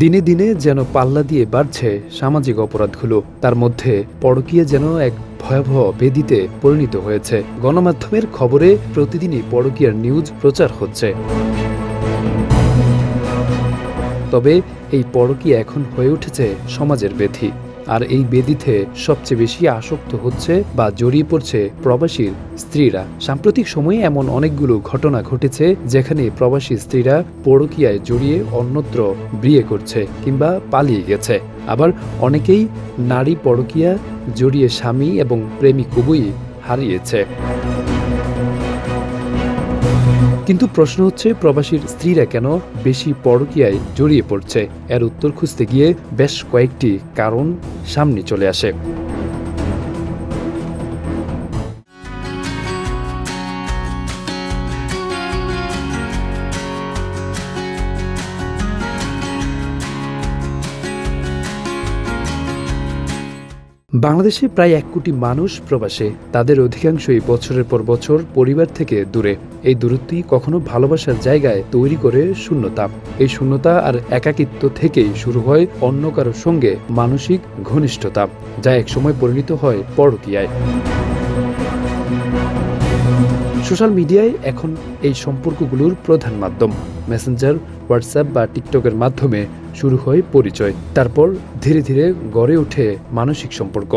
দিনে দিনে যেন পাল্লা দিয়ে বাড়ছে সামাজিক অপরাধগুলো। তার মধ্যে পরকীয়া যেন এক ভয়াবহ বেদিতে পরিণত হয়েছে। গণমাধ্যমের খবরে প্রতিদিনই পরকীয়ার নিউজ প্রচার হচ্ছে। তবে এই পরকীয়া এখন হয়ে উঠেছে সমাজের বেধি। আর এই বেদিতে সবচেয়ে বেশি আসক্ত হচ্ছে বা জড়িয়ে পড়ছে প্রবাসীর স্ত্রীরা। সাম্প্রতিক সময়ে এমন অনেকগুলো ঘটনা ঘটেছে যেখানে প্রবাসী স্ত্রীরা পরকীয়ায় জড়িয়ে অন্যত্র বিয়ে করছে কিংবা পালিয়ে গেছে। আবার অনেকেই নারী পরকীয়া জড়িয়ে স্বামী এবং প্রেমিক উভয়ই হারিয়েছে। কিন্তু প্রশ্ন হচ্ছে, প্রবাসীর স্ত্রীরা কেন বেশি পরকীয়ায় জড়িয়ে পড়ছে? এর উত্তর খুঁজতে গিয়ে বেশ কয়েকটি কারণ সামনে চলে আসে। বাংলাদেশে প্রায় এক কোটি মানুষ প্রবাসে। তাদের অধিকাংশই বছরের পর বছর পরিবার থেকে দূরে। এই দূরত্বই কখনো ভালোবাসার জায়গায় তৈরি করে শূন্যতা। এই শূন্যতা আর একাকিত্ব থেকেই শুরু হয় অন্য কারোর সঙ্গে মানসিক ঘনিষ্ঠতা, যা একসময় পরিণত হয় পরকীয়ায়। সোশ্যাল মিডিয়ায় এখন এই সম্পর্কগুলোর প্রধান মাধ্যম। মেসেঞ্জার হোয়াটসঅ্যাপ বা টিকটকের মাধ্যমে শুরু হয় পরিচয়। তারপর ধীরে ধীরে গড়ে ওঠে মানসিক সম্পর্ক।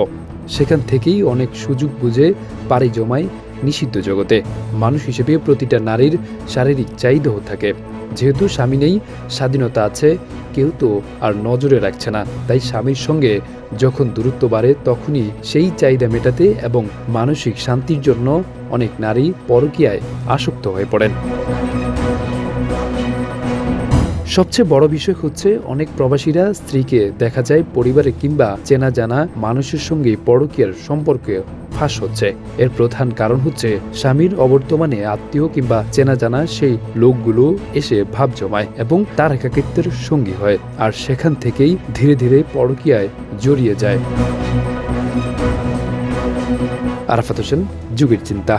সেখান থেকেই অনেক সুযোগ বুঝে পাড়ি জমায় নিষিদ্ধ জগতে মানুষ হিসেবে প্রতিটা নারীর শারীরিক চাহিদাও থাকে। যেহেতু স্বামী নেই, স্বাধীনতা আছে, কেউ তো আর নজরে রাখছে না। তাই স্বামীর সঙ্গে যখন দূরত্ব বাড়ে, তখনই সেই চাহিদা মেটাতে এবং মানসিক শান্তির জন্য অনেক নারী পরকীয়ায় আসক্ত হয়ে পড়েন। সবচেয়ে বড় বিষয় হচ্ছে, অনেক প্রবাসীরা স্ত্রীকে দেখা যায় পরিবারে কিংবা চেনা জানা মানুষের সঙ্গে পরকীয়ার সম্পর্কে ফাঁস হচ্ছে। এর প্রধান কারণ হচ্ছে স্বামীর অবর্তমানে আত্মীয় কিংবা চেনা জানা সেই লোকগুলো এসে ভাব জমায় এবং তার একাকিত্বের সঙ্গী হয় আর সেখান থেকেই ধীরে ধীরে পরকিয়ায় জড়িয়ে যায়। আরাফাত হোসেন, যুগের চিন্তা।